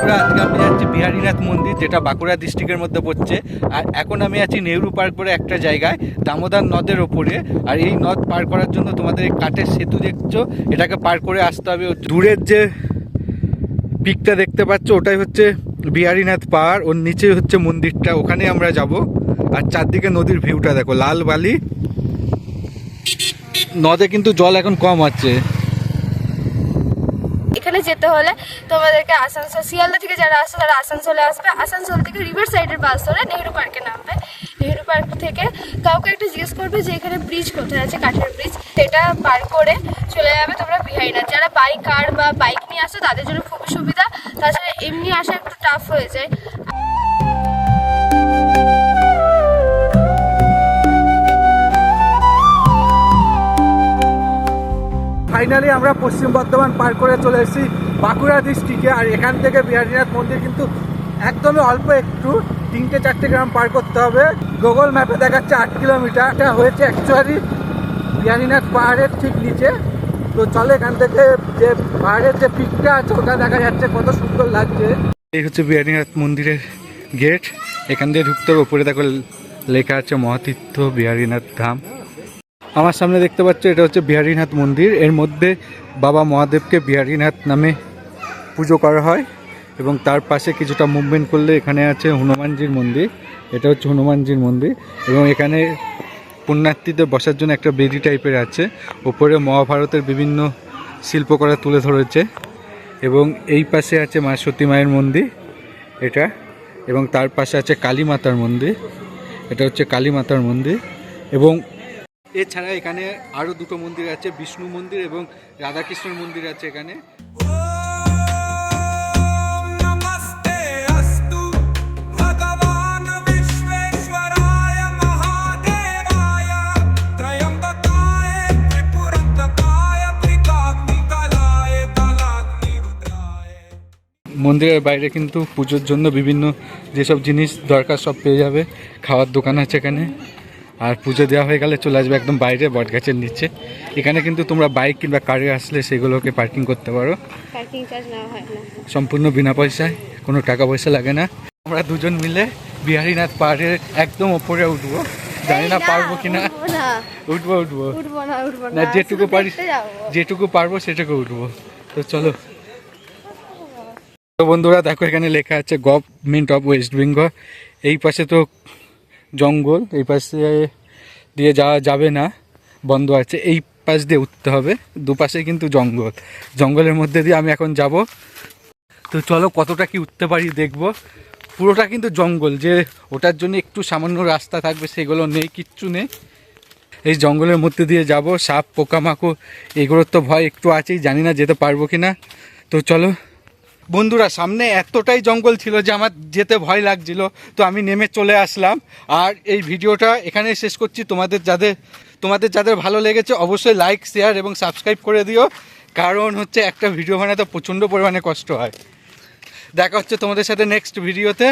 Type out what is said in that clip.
বন্ধুরা আজকে আমি যাচ্ছি বিহারীনাথ মন্দির, যেটা বাঁকুড়া ডিস্ট্রিক্টের মধ্যে পড়ছে। আর এখন আমি আছি নেহরু পার্ক বলে একটা জায়গায়, দামোদর নদের ওপরে। আর এই নদ পার করার জন্য তোমাদের এই কাঠের সেতু দেখছ, এটাকে পার করে আসতে হবে দূরের যে পিকটা দেখতে পাচ্ছ, ওটাই হচ্ছে বিহারীনাথ পাহাড়। ওর নিচে হচ্ছে মন্দিরটা, ওখানে আমরা যাব। আর চারদিকে নদীর ভিউটা দেখো, লাল বালি। নদে কিন্তু জল এখন কম আছে এখানে যেতে হলে তোমাদেরকে আসানসোল, শিয়ালদা থেকে যারা আসছে তারা আসানসোলে আসবে। আসানসোল থেকে রিভার সাইডের বাস ধরে নেহরু পার্কে নামবে। নেহরু পার্ক থেকে কাউকে একটা জিজ্ঞেস করবে যে এখানে ব্রিজ কোথায় আছে, কাঠের ব্রিজ সেটা পার করে চলে যাবে তোমরা বিহারিনাথ যারা বাইক কার বা বাইক নিয়ে আসো তাদের জন্য খুবই সুবিধা। তাছাড়া এমনি আসা একটু টাফ হয়ে যায়। ফাইনালি আমরা পশ্চিম বর্ধমান পার করে চলে এসেছি বাঁকুড়া ডিস্ট্রিক্টে আর এখান থেকে বিহারীনাথ মন্দির কিন্তু একদমই অল্প একটু, তিনটে চারটে গ্রাম পার করতে হবে। গুগল ম্যাপে দেখাচ্ছে আট কিলোমিটার। এটা হয়েছে অ্যাকচুয়ালি বিহারীনাথ পাহাড়ের ঠিক নিচে। তো চলে এখান থেকে যে পাহাড়ের যে পিকটা আছে, ওটা দেখা যাচ্ছে কত সুন্দর লাগছে। এই হচ্ছে বিহারীনাথ মন্দিরের গেট এখান দিয়ে ঢুকতে হবে। ওপরে দেখো লেখা আছে মহাতীর্থ বিহারীনাথ ধাম। আমার সামনে দেখতে পাচ্ছ, এটা হচ্ছে বিহারীনাথ মন্দির। এর মধ্যে বাবা মহাদেবকে বিহারীনাথ নামে পুজো করা হয় এবং তার পাশে কিছুটা মুভমেন্ট করলে এখানে আছে হনুমানজির মন্দির। এটা হচ্ছে হনুমানজির মন্দির এবং এখানে পুণ্যার্থীদের বসার জন্য একটা বেদি টাইপের আছে। ওপরে মহাভারতের বিভিন্ন শিল্পকলা তুলে ধরেছে এবং এই পাশে আছে মা সতী মায়ের মন্দির, এটা এবং তার পাশে আছে কালী মাতার মন্দির, এটা হচ্ছে কালী মাতার মন্দির এবং এছাড়া এখানে আরও দুটো মন্দির আছে বিষ্ণু মন্দির এবং রাধাকৃষ্ণের মন্দির আছে এখানে। মন্দিরের বাইরে কিন্তু পুজোর জন্য বিভিন্ন যেসব জিনিস দরকার সব পেয়ে যাবে। খাওয়ার দোকান আছে এখানে। আর পুজো দেওয়া হয়ে গেলে চলে আসবে একদম বাইরে বটগাছের নিচে। এখানে কিন্তু তোমরা বাইক কিংবা কারে আসলে সেগুলোকে পার্কিং করতে পারো। পার্কিং চার্জ নেওয়া হয় না। সম্পূর্ণ বিনা পয়সায় কোনো টাকা পয়সা লাগে না। আমরা দুজন মিলে বিহারীনাথ পাহাড়ের একদম ওপরে উঠবো। জানি না পারব কিনা। উঠবো না। উঠবো উঠবো। উঠবো না যেটুকু পারি যেটুকু পারব সেটুকু উঠবো। তো চলো। তো বন্ধুরা দেখো এখানে লেখা আছে গভর্নমেন্ট অফ ওয়েস্ট বেঙ্গল এই পাশে তো জঙ্গল, এই পাশে দিয়ে যাওয়া যাবে না, বন্ধ আছে। এই পাশ দিয়ে উঠতে হবে, দুপাশে কিন্তু জঙ্গল। জঙ্গলের মধ্যে দিয়ে আমি এখন যাব। তো চলো কতটা কি উঠতে পারি দেখব। পুরোটা কিন্তু জঙ্গল, যে ওটার জন্য একটু সামান্য রাস্তা থাকবে সেগুলো নেই, কিচ্ছু নেই। এই জঙ্গলের মধ্যে দিয়ে যাব, সাপ, পোকামাকড়, এগুলোর তো ভয় একটু আছেই, জানি না যেতে পারব কি না তো চলো বন্ধুরা, সামনে এতটাই জঙ্গল ছিল যে আমার যেতে ভয় লাগছিল, তো আমি নেমে চলে আসলাম। আর এই ভিডিওটা এখানে শেষ করছি। তোমাদের যাদের তোমাদের যাদের ভালো লেগেছে, অবশ্যই লাইক শেয়ার এবং সাবস্ক্রাইব করে দিও। কারণ হচ্ছে একটা ভিডিও বানাতে প্রচণ্ড পরিমাণে কষ্ট হয়। দেখা হচ্ছে তোমাদের সাথে নেক্সট ভিডিওতে